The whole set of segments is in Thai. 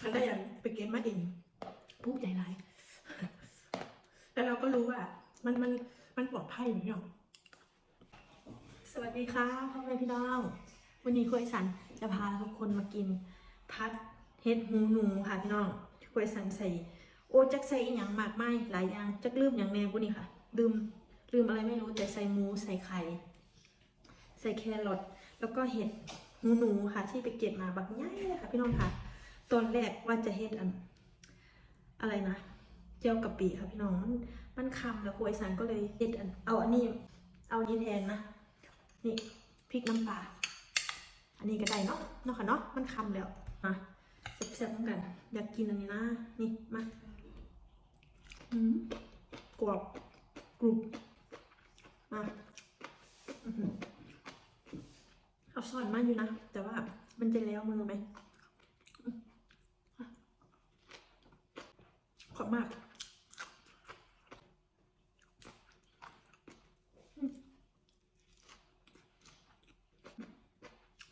ทันได้ยังไปเก็บมาเองภูมิใจร้ายแล้วเราก็รู้ว่า มันมันมันปลอดภัยอยู่เนาะสวัสดีค่ะพ่อแม่พี่น้อง วันนี้คุยสันจะพาทุกคนมากิน พัดเห็ดหูหนูค่ะพี่น้องคุยสันใส่ โอ้จักใส่อหย่างมากไม่หลายอย่างจักลืมอย่างแน่พวกนี้ค่ะลืมลืมอะไรไม่รู้แต่ใส่หมูใส่ไข่ใส่แครอทแล้วก็เห็ดหูหนูค่ะ ที่ไปเก็บมาบักง่ายเลยค่ะพี่น้องค่ะ ตอนแรกว่าจะเห็ดอัน อะไรนะเจียวกะปิค่ะพี่น้อง มันคำแล้วครัวอีสานก็เลยเห็ดอัน เอาอันนี้ เอานี้แทนนะ นี่พริกน้ำปลา อันนี้ก็ได้เนาะเนาะค่ะเนาะ มันคำแล้วมาแซ่บๆเหมือนกัน อยากกินอันนี้นะ นี่มาอืมกรอบกรุบมาเอาซอนมาอยู่นะ แต่ว่ามันจะแล้วมือไหม ขอบ มาก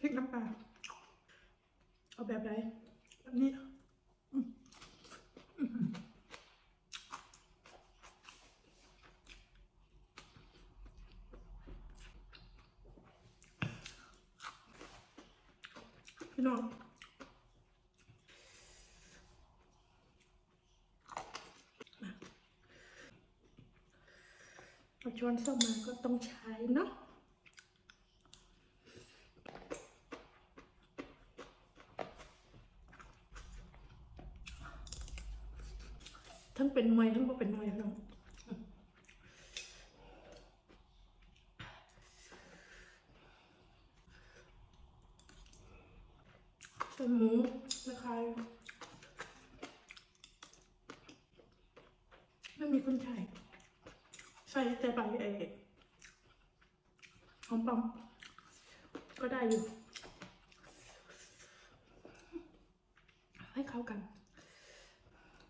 พริกน้ำปลาเอาแบบไหนแบบนี้พี่น้อง เอาช้อนส้อมมาก็ต้องใช้เนาะทั้งเป็นมวยทั้งบ่เป็นมวยพี่น้องเป็นหมูนะคะไม่มีคนใช้ ใส่แต่ใบเอหอมปอมก็ได้อยู่ ให้เข้ากัน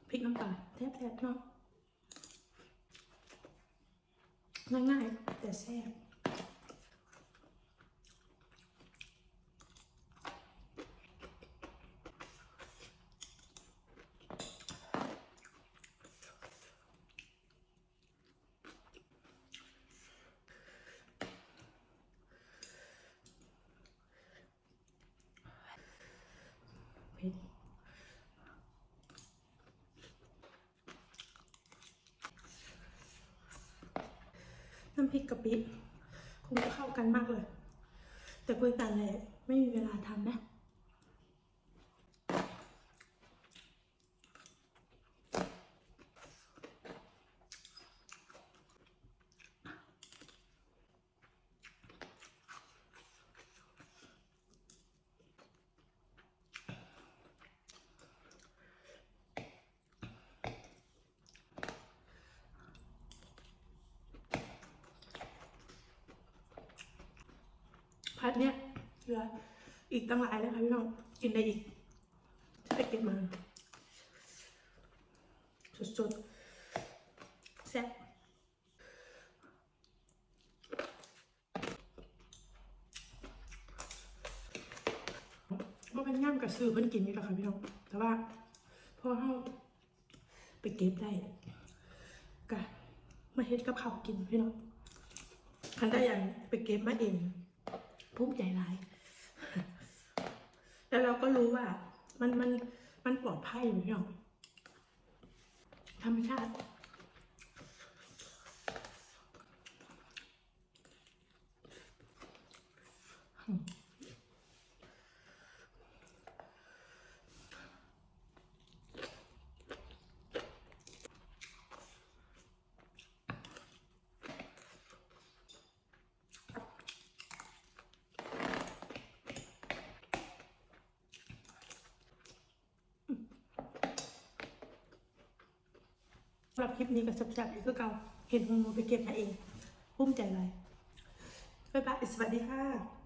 พริกน้ำปลาแทบๆเนาะง่ายๆแต่แซ่บ ริกกะปิคงจะเข้ากันมากเลย แต่คุยกันเลยไม่มีเวลาทำนะ พัดเนี้ยเหลืออีกตั้งหลายเลยค่ะพี่น้องกินได้อีกจะไปเก็บมา สดๆแซ่บว่าเป็นย่ำกับซื้อเพิ่นกินนี่แหละค่ะพี่น้อง แต่ว่าพอเขาไปเก็บได้กะมาเฮ็ดกับข้าวกินพี่น้องคันได้อย่างไปเก็บมาเอง ภูมิใจร้าย แล้วเราก็รู้ว่า มันมันมันปลอดภัยอยู่อย่างธรรมชาติ สำหรับคลิปนี้ก็จับๆอีกก็เก่าเห็นหงหนูไปเก็บมาเองภูมิใจเลยบ๊ายบายสวัสดีค่ะ